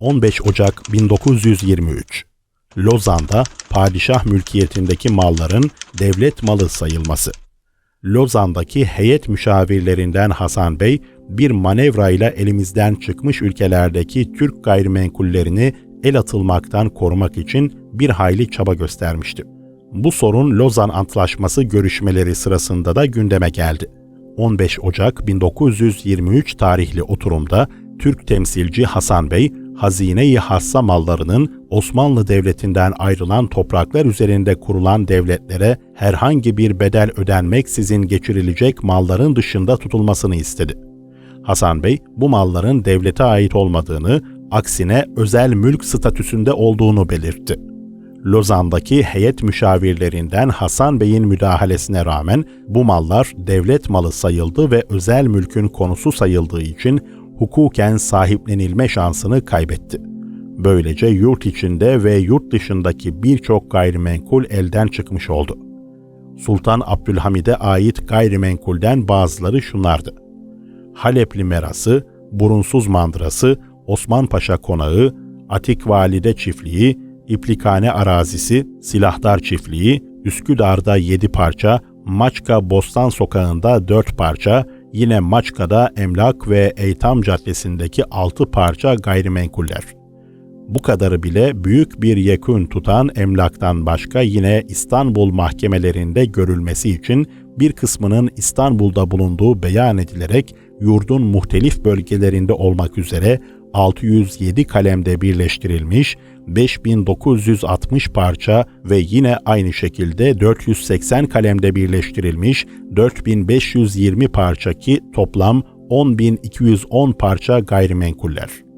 15 Ocak 1923 Lozan'da padişah mülkiyetindeki malların devlet malı sayılması. Lozan'daki heyet müşavirlerinden Hasan Bey, bir manevrayla elimizden çıkmış ülkelerdeki Türk gayrimenkullerini el atılmaktan korumak için bir hayli çaba göstermişti. Bu sorun Lozan Antlaşması görüşmeleri sırasında da gündeme geldi. 15 Ocak 1923 tarihli oturumda Türk temsilci Hasan Bey, hazine-i hassa mallarının Osmanlı Devleti'nden ayrılan topraklar üzerinde kurulan devletlere herhangi bir bedel ödenmeksizin geçirilecek malların dışında tutulmasını istedi. Hasan Bey, bu malların devlete ait olmadığını, aksine özel mülk statüsünde olduğunu belirtti. Lozan'daki heyet müşavirlerinden Hasan Bey'in müdahalesine rağmen bu mallar devlet malı sayıldı ve özel mülkün konusu sayıldığı için hukuken sahiplenilme şansını kaybetti. Böylece yurt içinde ve yurt dışındaki birçok gayrimenkul elden çıkmış oldu. Sultan Abdülhamid'e ait gayrimenkulden bazıları şunlardı. Halepli Merası, Burunsuz Mandırası, Osman Paşa Konağı, Atik Valide Çiftliği, İplikane Arazisi, Silahdar Çiftliği, Üsküdar'da 7 parça, Maçka Bostan Sokağı'nda 4 parça, yine Maçka'da Emlak ve Eytam Caddesi'ndeki 6 parça gayrimenkuller. Bu kadarı bile büyük bir yekün tutan emlaktan başka yine İstanbul mahkemelerinde görülmesi için bir kısmının İstanbul'da bulunduğu beyan edilerek yurdun muhtelif bölgelerinde olmak üzere 607 kalemde birleştirilmiş, 5960 parça ve yine aynı şekilde 480 kalemde birleştirilmiş 4520 parça ki toplam 10210 parça gayrimenkuller.